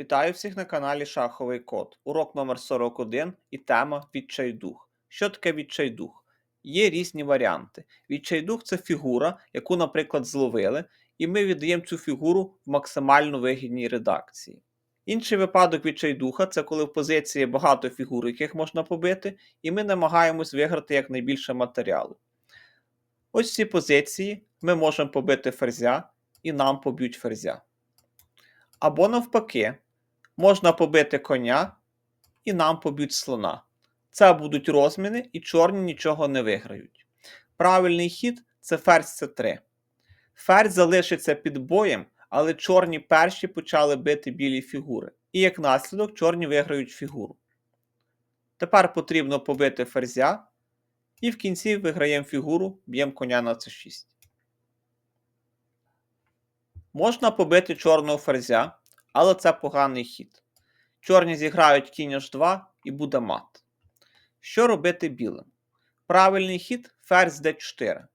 Вітаю всіх на каналі Шаховий Код. Урок номер 41 і тема Відчайдух. Що таке відчайдух? Є різні варіанти. Відчайдух це фігура, яку, наприклад, зловили, і ми віддаємо цю фігуру в максимально вигідній редакції. Інший випадок відчайдуха це коли в позиції багато фігур, яких можна побити, і ми намагаємось виграти якнайбільше матеріалу. Ось ці позиції ми можемо побити ферзя, і нам поб'ють ферзя. Або навпаки, можна побити коня і нам поб'ють слона. Це будуть розміни, і чорні нічого не виграють. Правильний хід це ферзь С3. Ферзь залишиться під боєм, але чорні перші почали бити білі фігури. І як наслідок чорні виграють фігуру. Тепер потрібно побити ферзя, і в кінці виграємо фігуру, б'ємо коня на С6. Можна побити чорного ферзя, але це поганий хід. Чорні зіграють кінь h2 і буде мат. Що робити білим? Правильний хід ферзь d4.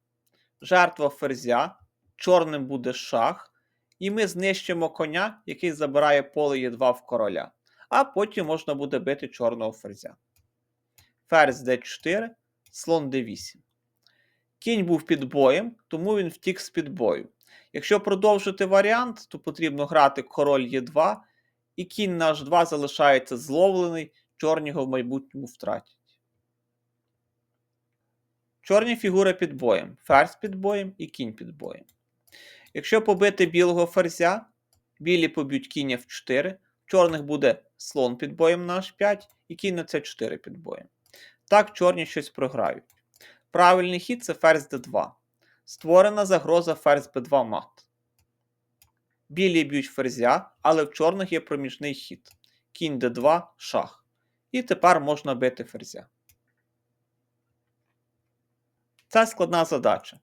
Жертва ферзя, чорним буде шах, і ми знищимо коня, який забирає поле Е2 в короля. А потім можна буде бити чорного ферзя. Ферзь d4, слон d8. Кінь був під боєм, тому він втік з під бою. Якщо продовжити варіант, то потрібно грати король Е2, і кінь на H2 залишається зловлений, чорні його в майбутньому втратять. Чорні фігури під боєм, ферзь під боєм і кінь під боєм. Якщо побити білого ферзя, білі поб'ють кінь F4, в чорних буде слон під боєм на H5 і кінь на С4 під боєм. Так, чорні щось програють. Правильний хід це ферзь d2. Створена загроза ферзь b2 мат. Білі б'ють ферзя, але в чорних є проміжний хід. Кінь d2 шах. І тепер можна бити ферзя. Це складна задача.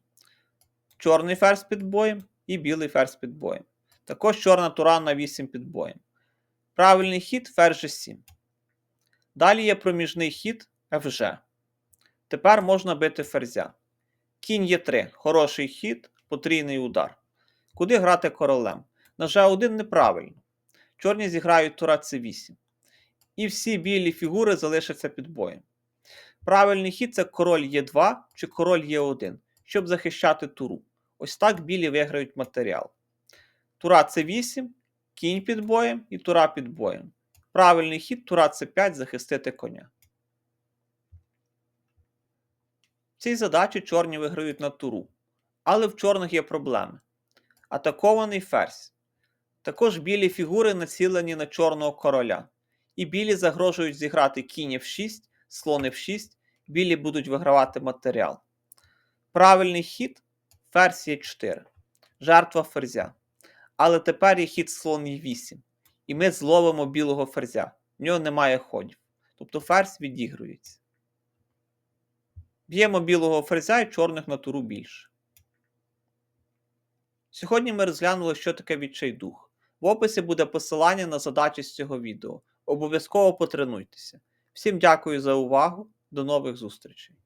Чорний ферзь під боєм і білий ферзь під боєм. Також чорна тура на 8 під боєм. Правильний хід ферзь g7. Далі є проміжний хід FG. Тепер можна бити ферзя. Кінь Е3 хороший хід, потрійний удар. Куди грати королем? На Ж1 неправильно. Чорні зіграють тура С8. І всі білі фігури залишаться під боєм. Правильний хід це король Е2 чи король Е1, щоб захищати туру. Ось так білі виграють матеріал. Тура С8, кінь під боєм і тура під боєм. Правильний хід тура С5 захистити коня. В цій задачі чорні виграють на туру. Але в чорних є проблеми. Атакований ферзь. Також білі фігури націлені на чорного короля. І білі загрожують зіграти кінь f6, слон f6, білі будуть вигравати матеріал. Правильний хід ферзь Е4. Жертва ферзя. Але тепер є хід слон Е8. І ми зловимо білого ферзя. В нього немає ходів. Тобто ферзь відігрується. Б'ємо білого ферзя і чорних на туру більше. Сьогодні ми розглянули, що таке відчайдух. В описі буде посилання на задачі з цього відео. Обов'язково потренуйтеся. Всім дякую за увагу. До нових зустрічей!